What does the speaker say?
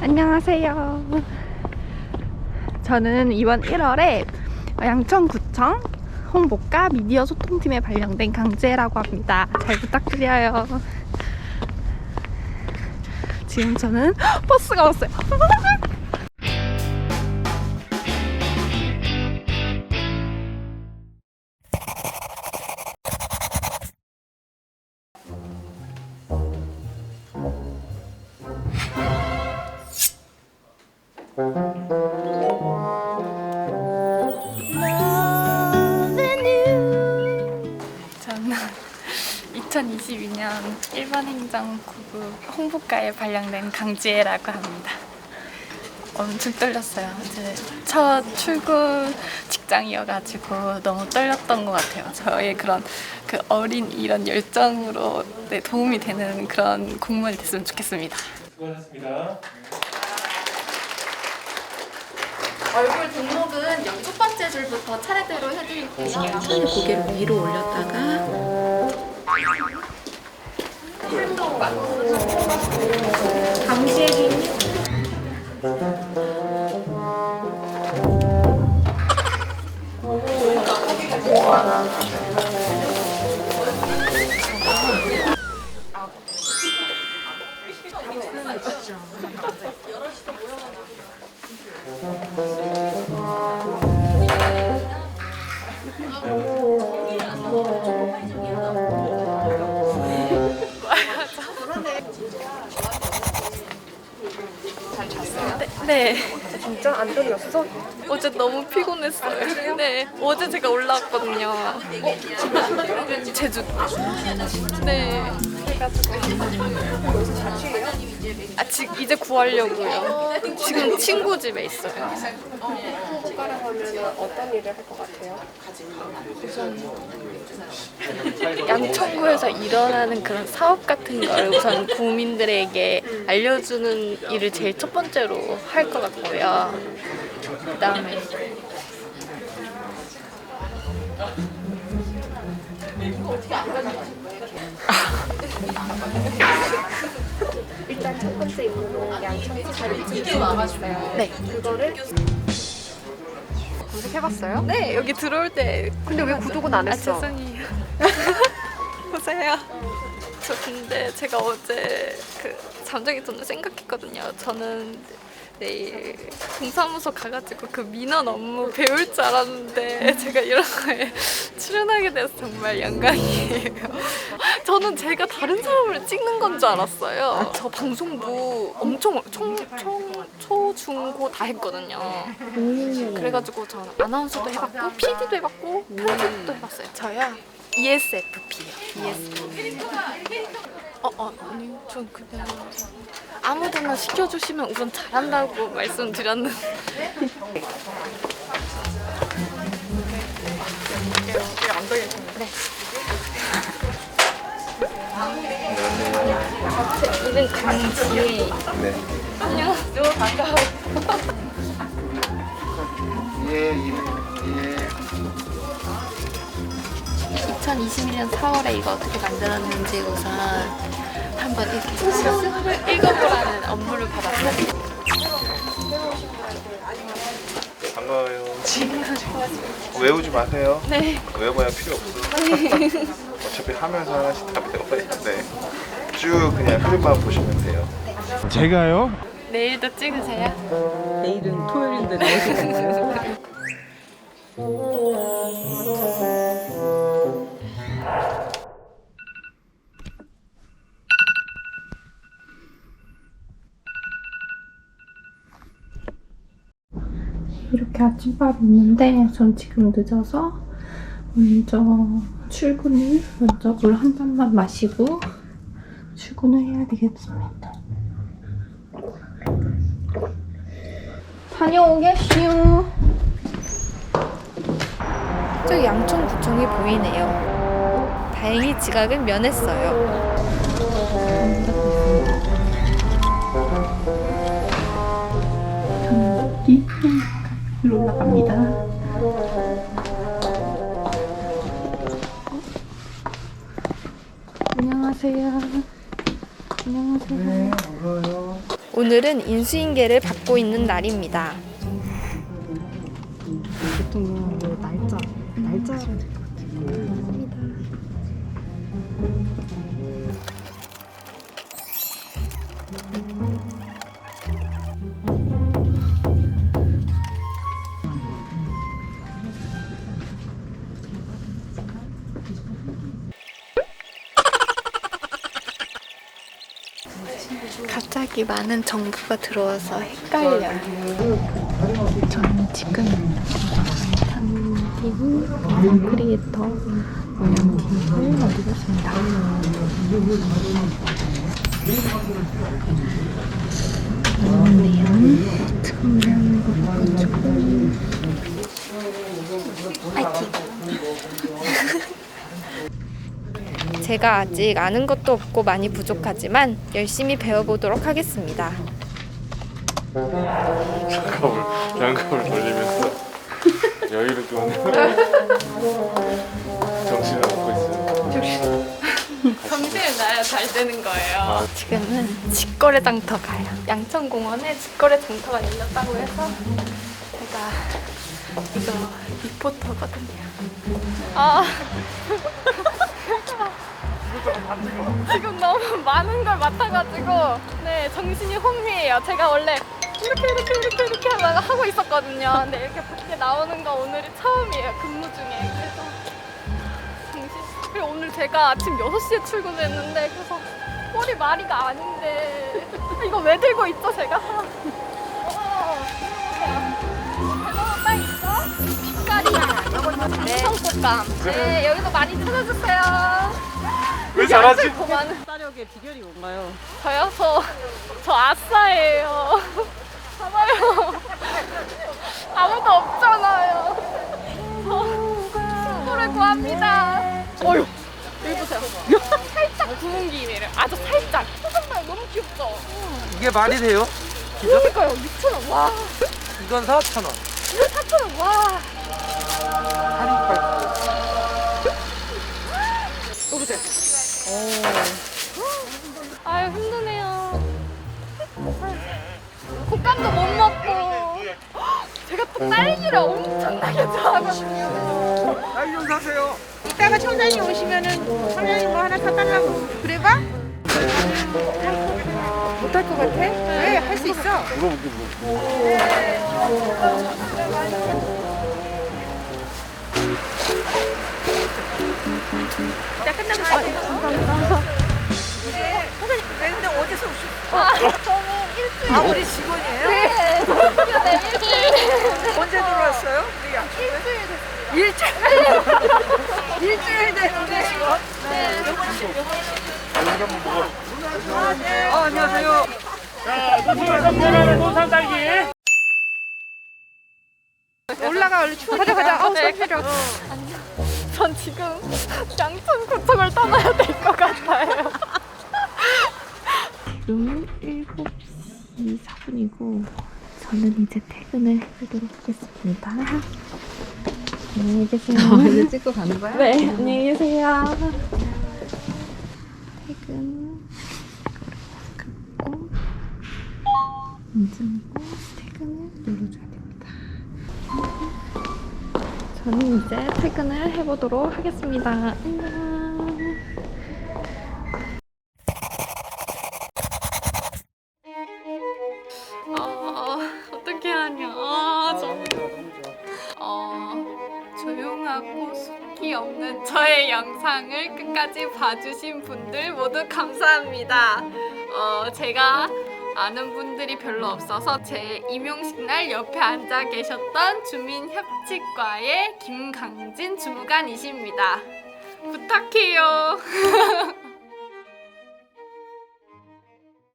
안녕하세요. 저는 이번 1월에 양천구청 홍보과 미디어 소통팀에 발령된 강재라고 합니다. 잘 부탁드려요. 지금 저는 버스가 왔어요. 저는 2022년 일반 행정구구 홍보과에 발령된 강지혜라고 합니다. 엄청 떨렸어요. 제첫 출근 직장이어가지고 너무 떨렸던 것 같아요. 저의 그런 그 어린 이런 열정으로 네, 도움이 되는 그런 공무원이 됐으면 좋겠습니다. 수고하셨습니다. 얼굴 등록은 여기 첫 번째 줄부터 차례대로 해드릴게요. 고개를 위로 올렸다가 강지혜님 네. 진짜 안 떨렸어? 어제 너무 피곤했어요. 네. 어제 제가 올라왔거든요. 어? 제주. 네. 그래가지고. 아, 지, 이제 구하려고요. 지금 친구 집에 있어요. 손가락 하면 어떤 일을 할 것 같아요? 양천구에서 일어나는 그런 사업 같은 걸 우선 국민들에게 알려주는 일을 제일 첫 번째로 할 것 같고요. 그 다음에 일단 첫 번째 임무는 양천구 자격증 있어요. 네. 그거를 검색해봤어요? 네 여기 들어올 때 근데 왜 구독은 안아 했어? 죄송해요. 보세요. 저 근데 제가 어제 그 잠자기 전에 생각했거든요. 저는 내일 동사무소 가가지고 그 민원 업무 배울 줄 알았는데 제가 이런 거에 출연하게 돼서 정말 영광이에요. 저는 제가 다른 사람을 찍는 건 줄 알았어요. 저 방송부 엄청 총, 총, 초, 중, 고 다 했거든요. 그래가지고 저는 아나운서도 해봤고 PD도 해봤고 편집도 해봤어요. 저요? ESFP요. ESFP. 어, 어, 아니, 전 그냥 아무데나 시켜주시면 우선 잘한다고 말씀드렸는데. 네. 제 이름 강지혜. 네. 안녕하세요. 반가워요. 2021년 4월에 이거 어떻게 만들었는지 우선 한번 이렇게 실습을 읽어보라는 업무를 받았어요. 반가워요. 외우지 마세요. 네. 외워야 필요 없어. 어차피 하면서 하나씩 다 외워야 돼. 쭉 그냥 흐름만 보시면 돼요. 제가요? 내일도 찍으세요. 내일은 토요일인데 나오시겠어요? 이렇게 아침밥이 있는데 전 지금 늦어서 먼저 출근을 먼저 물 한 잔만 마시고 출근을 해야 되겠습니다. 다녀오겠슈. 저기 양천구청이 보이네요. 다행히 지각은 면했어요. 저는 위로 올라갑니다. 안녕하세요. 안녕하세요. 오늘은 인수인계를 받고 있는 날입니다. 보통은 뭐 날짜, 날짜를 갑자기 많은 정보가 들어와서 헷갈려요. 저는 지금 산티브 크리에이터 모양팀을 만들고 있습니다. 내용 처음에는 바꿔주고 제가 아직 아는 것도 없고 많이 부족하지만 열심히 배워보도록 하겠습니다. 장갑을 장갑을 돌리면서 여유를 좀 정신을 얻고 있어요. 정신을 놔야 잘 되는 거예요. 지금은 직거래 장터 가요. 양천공원에 직거래 장터가 열렸다고 해서 제가 이거 리포터거든요. 아. 지금 너무 많은 걸 맡아가지고 네 정신이 혼미해요. 제가 원래 이렇게 이렇게 이렇게 이렇게 하다가 하고 있었거든요. 근데 이렇게 밖에 나오는 거 오늘이 처음이에요. 근무 중에. 그래서 정신. 그리고 오늘 제가 아침 6시에 출근했는데 그래서 꼬리 마리가 아닌데 이거 왜 들고 있죠 제가? 어. 네. 성꽃감. 네 여기도 많이 찾아주세요. 왜 잘하지? 고마는 사력의 비결이 뭔가요? 저요? 저, 저 아싸예요. 봐봐요. 아무도 없잖아요. 저 친구를 구합니다. 어휴, 여기 보세요. 살짝 구멍기이네요. 아주 살짝. 소정말 너무 귀엽죠? 이게 말이 돼요? 그러니까요. 6,000원. 와, 이건 4,000원. 이거 4,000원. 와. 여보세요. 아유, 힘드네요. 곶감도 못 먹고. 제가 또 딸기를 엄청나게 좋아하거든요. 딸기 좀 사세요. 이따가 청장님 오시면은 청장님 뭐 하나 사달라고 그래봐? 못할 것 같아? 왜? 할수 있어. 물어볼게 물어볼게. 나 끝나면 가. 네. 왜 근데 어디서 오셨어? 저는 일주일. 아, 우리 직원이에요? 네. 네, 일주일. 언제 들어왔어요? 우리 양 일주일 됐어요. 일주일. 일주일 됐는데 직원? 네. 네. 어, 안녕하세요. 올라가 얼른 추워. 가자 가자. 아우 네. 필요. 전 지금 양천 구청을 떠나야 될 것 같아요. 지금은 7시 4분이고 저는 이제 퇴근을 해보도록 하겠습니다. 안녕히 계세요. 이제 찍고 가는 거야? 네, 안녕히 계세요. 퇴근 갖고 인증하고 퇴근을 눌러줘야 저는 이제 퇴근을 해보도록 하겠습니다. 안녕. 영상을 끝까지 봐주신 분들 모두 감사합니다. 어, 제가 아는 분들이 별로 없어서 제 임용식 날 옆에 앉아 계셨던 주민협치과의 김강진 주무관이십니다. 부탁해요.